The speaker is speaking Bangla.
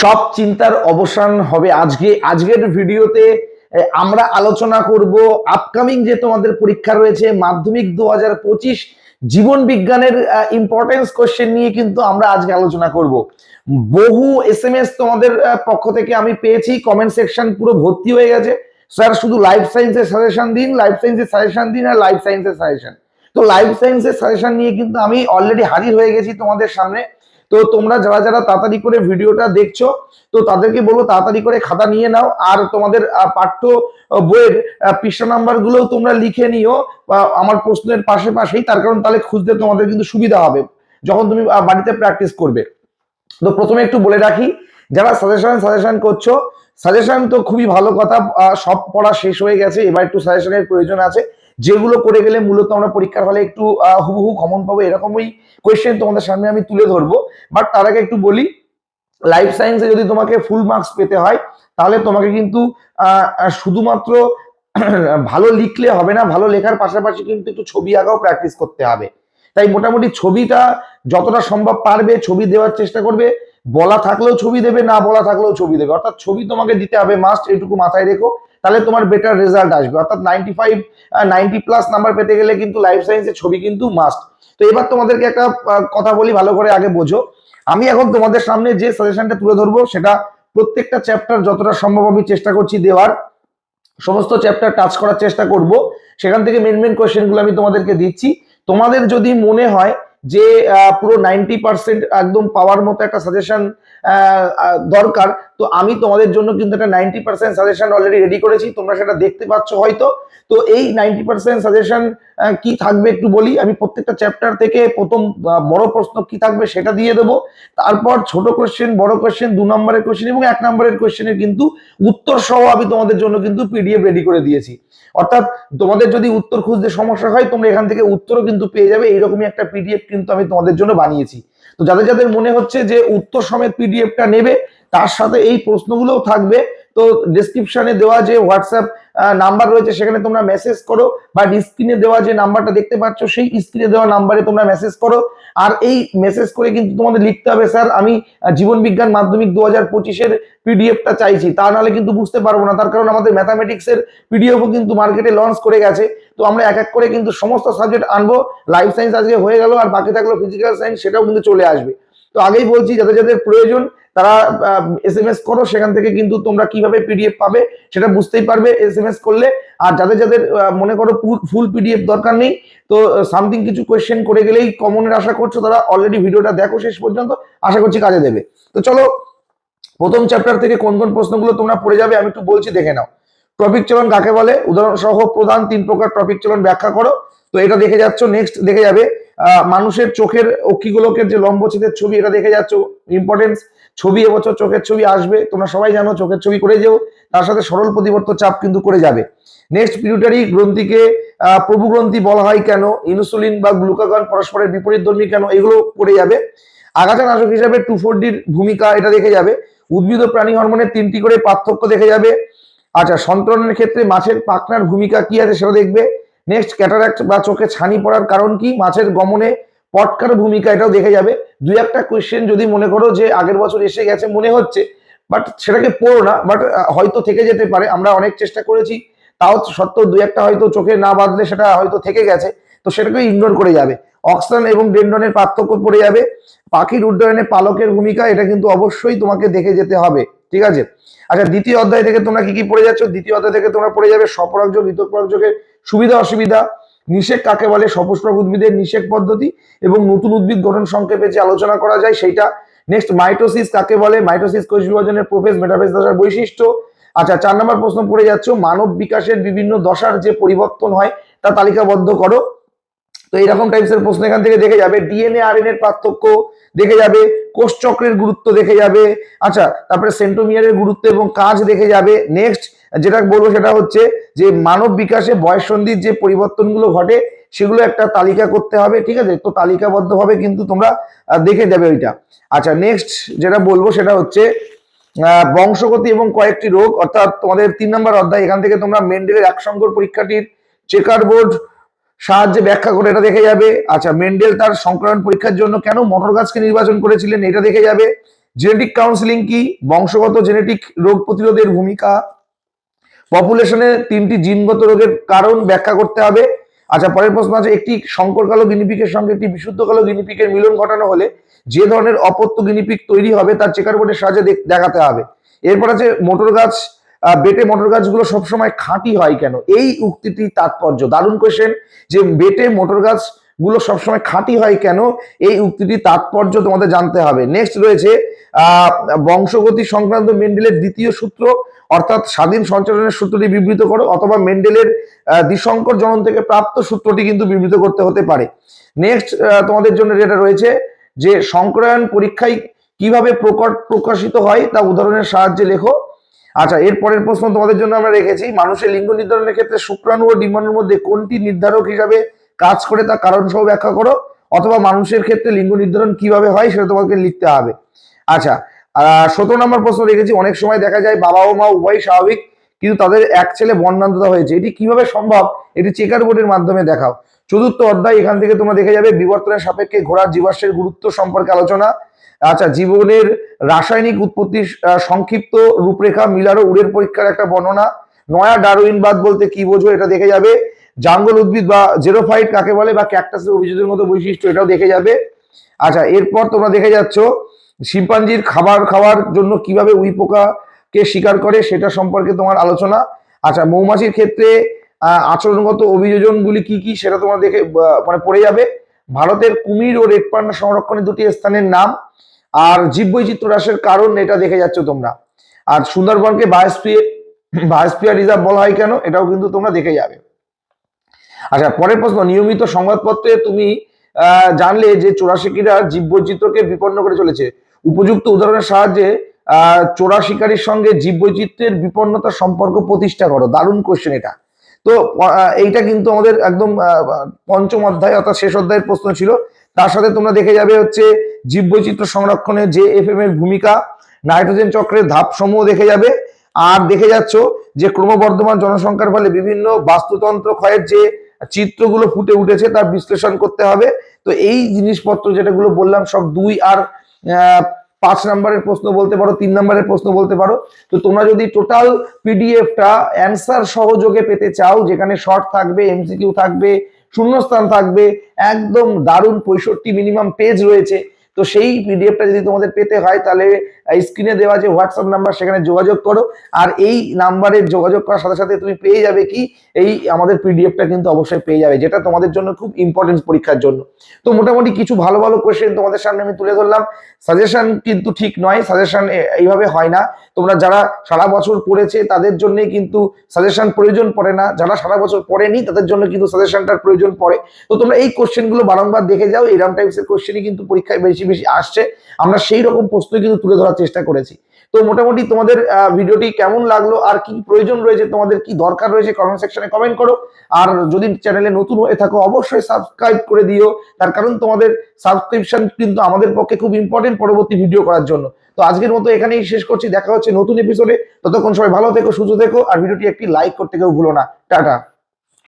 সব চিন্তার অবসান হবে আজকে, আজকের ভিডিওতে আমরা আলোচনা করব আপকামিং যে তোমাদের পরীক্ষা রয়েছে, মাধ্যমিক দু হাজার পঁচিশ জীবন বিজ্ঞানের ইম্পর্টেন্স কোশ্চেন নিয়ে কিন্তু আমরা আজকে আলোচনা করব। বহু এস এম এস তোমাদের পক্ষ থেকে আমি পেয়েছি কমেন্ট সেকশন পুরো ভর্তি হয়ে গেছে। স্যার শুধু লাইফ সায়েন্সের সাজেশন দিন লাইফ সায়েন্সের সাজেশন দিন আর লাইফ সায়েন্সের সাজেশন তো লাইফ সায়েন্সের সাজেশন নিয়ে কিন্তু আমি অলরেডি হাজির হয়ে গেছি তোমাদের সামনে। তো তোমরা যারা যারা তাড়াতাড়ি করে ভিডিওটা দেখছ, তো তাদেরকে বলব তাড়াতাড়ি করে খাতা নিয়ে নাও। আর তোমাদের পাঠ্য বইয়ের পৃষ্ঠা নাম্বার গুলোও তোমরা লিখে নিও। আমার প্রশ্নের পাশে পাশেই তার কারণ তাহলে খুঁজতে তোমাদের কিন্তু সুবিধা হবে, যখন তুমি বাড়িতে প্র্যাকটিস করবে। তো প্রথমে একটু বলে রাখি, যারা সাজেশন সাজেশন করছ সাজেশন তো খুবই ভালো কথা সব পড়া শেষ হয়ে গেছে, এবার একটু সাজেশনের প্রয়োজন আছে। যেগুলো করে গেলে মূলত আমরা পরীক্ষার হলে একটু হুবহু কমন পাবো, এরকমই কোয়েশ্চেন তোমাদের সামনে আমি তুলে ধরবো। বাট তার আগে একটু বলি লাইফ সায়েন্সে যদি তোমাকে ফুল মার্কস পেতে হয়, তাহলে তোমাকে কিন্তু শুধুমাত্র ভালো লিখলে হবে না, ভালো লেখার পাশাপাশি কিন্তু একটু ছবি আঁকাও প্র্যাকটিস করতে হবে। তাই মোটামুটি ছবিটা যতটা সম্ভব পারবে, ছবি দেওয়ার চেষ্টা করবে। বলা থাকলেও ছবি দেবে, না বলা থাকলেও ছবি দেবে। অর্থাৎ ছবি তোমাকে দিতে হবে মাস্ট এটুকু মাথায় রেখো। তাহলে তোমার বেটার রেজাল্ট আসবে। অর্থাৎ ninety five ninety plus number পেতে গেলে কিন্তু লাইফ সায়েন্সের ছবি কিন্তু মাস্ট তো এবার তোমাদেরকে একটা কথা বলি, ভালো করে আগে বোঝো। আমি এখন তোমাদের সামনে যে সাজেশনটা তুলে ধরবো, সেটা প্রত্যেকটা চ্যাপ্টার যতটা সম্ভব আমি চেষ্টা করছি দেওয়ার, সমস্ত চ্যাপ্টার টাচ করার চেষ্টা করব। সেখান থেকে মেন মেন কোয়েশ্চেনগুলো আমি তোমাদেরকে দিচ্ছি। তোমাদের যদি মনে হয় যে পুরো নাইনটি পার্সেন্ট একদম পাওয়ার মতো একটা সাজেশন দরকার। তো আমি তোমাদের জন্য কিন্তু একটা ninety percent suggestion already ready করেছি। তোমরা সেটা দেখতে পাচ্ছ হয়তো। তো এই নাইনটি পার্সেন্ট সাজেশন কি থাকবে একটু বলি? আমি প্রত্যেকটা চ্যাপ্টার থেকে প্রথম বড় প্রশ্ন কি থাকবে সেটা দিয়ে দেবো। তারপর ছোট কোশ্চেন বড় কোশ্চেন দু নম্বরের কোশ্চেন এবং এক নম্বরের কোশ্চেনের কিন্তু উত্তর সহ আমি তোমাদের জন্য কিন্তু পিডিএফ রেডি করে দিয়েছি। অর্থাৎ তোমাদের যদি উত্তর খুঁজতে সমস্যা হয়, তোমরা এখান থেকে উত্তরও কিন্তু পেয়ে যাবে। এইরকমই একটা পিডিএফ কিন্তু আমি তোমাদের জন্য বানিয়েছি। তো যাদের যাদের মনে হচ্ছে যে উত্তর সমেত পিডিএফটা নেবে, তার সাথে এই প্রশ্নগুলোও থাকবে। তো ডেসক্রিপশনে দেওয়া যে হোয়াটসঅ্যাপ নাম্বার রয়েছে, সেখানে তোমরা মেসেজ করো, বা স্ক্রিনে দেওয়া যে নাম্বারটা দেখতে পাচ্ছ, সেই স্ক্রিনে দেওয়া নাম্বারে তোমরা মেসেজ করো। আর এই মেসেজ করে কিন্তু তোমাদের লিখতে হবে, স্যার, আমি জীবন বিজ্ঞান মাধ্যমিক দু হাজার পঁচিশের পিডিএফটা চাইছি। তা নাহলে কিন্তু বুঝতে পারব না, তার কারণ আমাদের ম্যাথামেটিক্সের পিডিএফও কিন্তু মার্কেটে লঞ্চ করে গেছে। তো আমরা এক এক করে কিন্তু সমস্ত সাবজেক্ট আনব লাইফ সায়েন্স আজকে হয়ে গেল, আর বাকি থাকল ফিজিক্যাল সায়েন্স সেটাও কিন্তু চলে আসবে। তো আগেই বলছি, যাদের যাদের প্রয়োজন, তারা এস এম এস করো, সেখান থেকে কিন্তু তোমরা কীভাবে পিডিএফ পাবে সেটা বুঝতেই পারবে এস এম এস করলে। আর যাদের যাদের মনে করো ফুল পিডিএফ দরকার নেই, তো সামথিং কিছু কোয়েশ্চেন করে গেলেই কমনের আশা করছ, তারা অলরেডি ভিডিওটা দেখো শেষ পর্যন্ত, আশা করছি কাজে দেবে। তো চলো, প্রথম চ্যাপ্টার থেকে কোন কোন প্রশ্নগুলো তোমরা পড়ে যাবে, আমি একটু বলছি দেখে নাও। টপিক চলন কাকে বলে? উদাহরণ সহ প্রধান তিন প্রকার টপিক চলন ব্যাখ্যা করো। তো এটা দেখে যাচ্ছ নেক্সট দেখে যাবে। মানুষের চোখের অক্ষিগোলকের যে লম্বচ্ছেদের ছবি এটা দেখে যাচ্ছ। ইম্পর্টেন্স ছবি এবছর চোখের ছবি আসবে। তোমরা সবাই জানো চোখের ছবি করে যেও তার সাথে সরল প্রতিবর্ত চাপ কিন্তু করে যাবে। নেক্সট পিউটারি গ্রন্থিকে আহ, প্রভু গ্রন্থি বলা হয় কেন? ইনসুলিন বা গ্লুকাগন পরস্পরের বিপরীত ধর্মী কেন? এগুলো পড়ে যাবে। আগাছা নাশক হিসাবে টু ফোর ডির ভূমিকা এটা দেখে যাবে। উদ্ভিদ ও প্রাণী হরমোনের তিনটি করে পার্থক্য দেখে যাবে। আচ্ছা সন্তানের ক্ষেত্রে মাছের পাখনার ভূমিকা কি আছে সেটা দেখবে। নেক্সট ক্যাটারাক্ট বা চোখে ছানি পড়ার কারণ কি? মাছের গমনে পটকার ভূমিকা, এটাও দেখে যাবে। দুই একটা কোয়েশ্চেন যদি মনে করো যে আগের বছর এসে গেছে, মনে হচ্ছে বাট সেটাকে পড়ো না বাট হয়তো থেকে যেতে পারে। আমরা অনেক চেষ্টা করেছি, তাও সত্ত্বেও দুই একটা হয়তো চোখে না বাঁধলে সেটা হয়তো থেকে গেছে, তো সেটাকে ইগনোর করে যাবে। অক্সিজেন এবং ডেন্ডনের পার্থক্য পড়ে যাবে। পাখির উড্ডয়নে পালকের ভূমিকা, এটা কিন্তু অবশ্যই তোমাকে দেখে যেতে হবে, ঠিক আছে? আচ্ছা দ্বিতীয় অধ্যায় থেকে তোমরা কি কি পড়ে যাচ্ছ? দ্বিতীয় অধ্যায় থেকে তোমরা পড়ে যাবে স্বপরাগযোগ ঋতপরাগযোগের সুবিধা অসুবিধা, নিষেক কাকে বলে সপুষ্পক উদ্ভিদের নিষেক পদ্ধতি এবং নতুন উদ্ভিদ গঠন সংক্ষেপে যে আলোচনা করা যায় সেইটা। নেক্সট মাইটোসিস কাকে বলে? মাইটোসিস কোষ বিভাজনের প্রোফেস মেটাফেস দশার বৈশিষ্ট্য। আচ্ছা চার নম্বর প্রশ্ন পড়ে যাচ্ছ, মানব বিকাশের বিভিন্ন দশার যে পরিবর্তন হয়, তা তালিকাবদ্ধ করো। তো এইরকম টাইপসের প্রশ্ন এখান থেকে দেখে যাবে। ডিএনএ আর এর পার্থক্য দেখে যাবে কোষচক্রের গুরুত্ব দেখে যাবে আচ্ছা তারপরে সেন্টোমিয়ারের গুরুত্ব এবং কাজ দেখে যাবে। নেক্সট যেটা বলব সেটা হচ্ছে যে মানব বিকাশে বয়সন্ধির যে পরিবর্তনগুলো ঘটে, সেগুলো একটা তালিকা করতে হবে, ঠিক আছে? তো তালিকাবদ্ধভাবে কিন্তু তোমরা দেখে যাবে ওইটা। আচ্ছা নেক্সট যেটা বলব সেটা হচ্ছে বংশগতি এবং কয়েকটি রোগ, অর্থাৎ তোমাদের তিন নম্বর অধ্যায়, এখান থেকে তোমরা মেন্ডেলের এক সংকর পরীক্ষাটির চেকার বোর্ড সাহায্যে ব্যাখ্যা করে এটা দেখে যাবে। আচ্ছা মেন্ডেল তার সংক্রমণ পরীক্ষার জন্য কেন মটর গাছকে নির্বাচন করেছিলেন এটা দেখে যাবে। জেনেটিক কাউন্সিলিং কি? বংশগত জেনেটিক রোগ প্রতিরোধের ভূমিকা। পপুলেশনে তিনটি জিনগত রোগের কারণ ব্যাখ্যা করতে হবে। আচ্ছা পরের প্রশ্ন আছে, একটি সংকর কালো গিনিপিকের সঙ্গে একটি বিশুদ্ধ কালো গিনিপিকের মিলন ঘটানো হলে যে ধরনের অপত্য গিনিপিক তৈরি হবে তার চেকার বোর্ডের সাহায্যে দেখাতে হবে। এরপর আছে, মোটর গাছ বেটে মোটর গাছগুলো সবসময় খাঁটি হয় কেন? এই উক্তিটি তাৎপর্য। দারুণ কোয়েশ্চেন যে বেটে মোটর গাছগুলো সবসময় খাঁটি হয় কেন? এই উক্তিটি তাৎপর্য তোমাদের জানতে হবে। নেক্সট রয়েছে বংশগতি সংক্রান্ত মেন্ডেলের দ্বিতীয় সূত্র, অর্থাৎ স্বাধীন সঞ্চালনের সূত্রটি বিবৃত করো, অথবা মেন্ডেলের দ্বিসংকর জনন থেকে প্রাপ্ত সূত্রটি কিন্তু বিবৃত করতে হতে পারে। নেক্সট তোমাদের জন্য যেটা রয়েছে, যে সংক্রায়ন পরীক্ষায় কীভাবে প্রকট প্রকাশিত হয় তা উদাহরণের সাহায্যে লেখো। আচ্ছা এর পরের প্রশ্ন তোমাদের জন্য আমরা রেখেছি, মানুষের লিঙ্গ নির্ধারণের ক্ষেত্রে শুক্রাণু ও ডিম্বাণুর মধ্যে কোনটি নির্ধারক হিসাবে কাজ করে তা কারণ সহ ব্যাখ্যা করো? অথবা মানুষের ক্ষেত্রে লিঙ্গ নির্ধারণ কীভাবে হয় সেটা তোমাকে লিখতে হবে। আচ্ছা সতেরো নম্বর প্রশ্ন রেখেছি, অনেক সময় দেখা যায় বাবা ও মা উভয় স্বাভাবিক, কিন্তু তাদের এক ছেলে বর্ণান্ততা হয়েছে। এটি কীভাবে সম্ভব? এটি চেকার বোর্ডের মাধ্যমে দেখাও। চতুর্থ অধ্যায় এখান থেকে তোমরা দেখে যাবে বিবর্তনের সাপেক্ষে ঘোড়ার জীবাশ্মের গুরুত্ব সম্পর্কে আলোচনা। আচ্ছা জীবনের রাসায়নিক উৎপত্তির আহ, সংক্ষিপ্ত রূপরেখা মিলারো উড়ের পরীক্ষার একটা বর্ণনা। নয়া ডারউইনবাদ বলতে কি বোঝো এটা দেখে যাবে। জাঙ্গল উদ্ভিদ বা জেরোফাইট কাকে বলে বা ক্যাকটাসের অভিযোগের মতো বৈশিষ্ট্য এটাও দেখে যাবে। আচ্ছা এরপর তোমরা দেখে যাচ্ছ শিম্পাঞ্জির খাবার খাওয়ার জন্য কীভাবে উই পোকাকে শিকার করে সেটা সম্পর্কে তোমার আলোচনা। আচ্ছা মৌমাছির ক্ষেত্রে আচরণগত অভিযোজনগুলি কি কি সেটা তোমার দেখে মানে পড়ে যাবে। ভারতের কুমির ও রেড পান্ডা সংরক্ষণের দুটি স্থানের নাম আর জীববৈচিত্র্য হ্রাসের কারণ এটা দেখে যাচ্ছ তোমরা। আর সুন্দরবনকে বায়োস্ফিয়ার বায়োস্ফিয়ার রিজার্ভ বলা হয় কেন? এটাও কিন্তু তোমরা দেখে যাবে। আচ্ছা পরের প্রশ্ন নিয়মিত সংবাদপত্রে তুমি জানলে যে চোরাশিকিরা জীববৈচিত্র্যকে বিপন্ন করে চলেছে। উপযুক্ত উদাহরণের সাহায্যে আহ, চোরা শিকারীর সঙ্গে জীববৈচিত্র্যের বিপন্নতার সম্পর্ক প্রতিষ্ঠা করো। দারুণ কোশ্চেন এটা। তো এইটা কিন্তু আমাদের একদম পঞ্চম অধ্যায় অর্থাৎ শেষ অধ্যায়ের প্রশ্ন ছিল। তার সাথে তোমরা দেখে যাবে হচ্ছে জীববৈচিত্র্য সংরক্ষণে যে এফ এর ভূমিকা, নাইট্রোজেন চক্রের ধাপ সমূহ দেখে যাবে। আর দেখে যাচ্ছ যে ক্রমবর্ধমান জনসংখ্যার ফলে বিভিন্ন বাস্তুতন্ত্র ক্ষয়ের যে চিত্রগুলো ফুটে উঠেছে তার বিশ্লেষণ করতে হবে। তো এই জিনিসপত্র যেটাগুলো বললাম সব দুই আর পাঁচ নম্বরের প্রশ্ন বলতে পারো, তিন নম্বরের প্রশ্ন বলতে পারো। তো তোমরা যদি টোটাল পিডিএফটা অ্যান্সার সহযোগে পেতে চাও, যেখানে শর্ট থাকবে এমসিকিউ থাকবে, শূন্যস্থান থাকবে, একদম দারুণ পঁয়ষট্টি মিনিমাম পেজ রয়েছে তো সেই পিডিএফটা যদি তোমাদের পেতে হয়, তাহলে স্ক্রিনে দেওয়া যে হোয়াটসঅ্যাপ নাম্বার সেখানে যোগাযোগ করো। আর এই নাম্বারে যোগাযোগ করার সাথে সাথে তুমি পেয়ে যাবে কি? এই আমাদের পিডিএফটা কিন্তু অবশ্যই পেয়ে যাবে, যেটা তোমাদের জন্য খুব ইম্পর্টেন্ট পরীক্ষার জন্য। তো মোটামুটি কিছু ভালো ভালো কোশ্চেন তোমাদের সামনে আমি তুলে ধরলাম। সাজেশন কিন্তু ঠিক নয় সাজেশন এইভাবে হয় না। তোমরা যারা সারা বছর পড়েছে, তাদের জন্যই কিন্তু সাজেশন প্রয়োজন পড়ে না। যারা সারা বছর পড়েনি, তাদের জন্য কিন্তু সাজেশনটার প্রয়োজন পড়ে। তো তোমরা এই কোশ্চেনগুলো বারংবার দেখে যাও এরকম টাইপসের কোশ্চেনই কিন্তু পরীক্ষায় বেশি বেশি আসছে, আমরা সেই রকম প্রশ্ন কিন্তু তুলে ধরার চেষ্টা করেছি। তো মোটামুটি তোমাদের ভিডিওটি কেমন লাগল, আর কি প্রয়োজন রয়েছে, তোমাদের কি দরকার রয়েছে কমেন্ট সেকশনে কমেন্ট করো। আর যদি চ্যানেলে নতুন হয়ে থাকো, অবশ্যই সাবস্ক্রাইব করে দিও। তার কারণ তোমাদের সাবস্ক্রিপশন কিন্তু আমাদের পক্ষে খুব ইম্পর্টেন্ট পরবর্তী ভিডিও করার জন্য। তো আজকের মতো এখানেই শেষ করছি, দেখা হচ্ছে নতুন এপিসোডে ততক্ষণ সবাই ভালো থেকো, সুস্থ থেকো, আর ভিডিওটি একটি লাইক করতে কেউ ভুলো না। টাটা।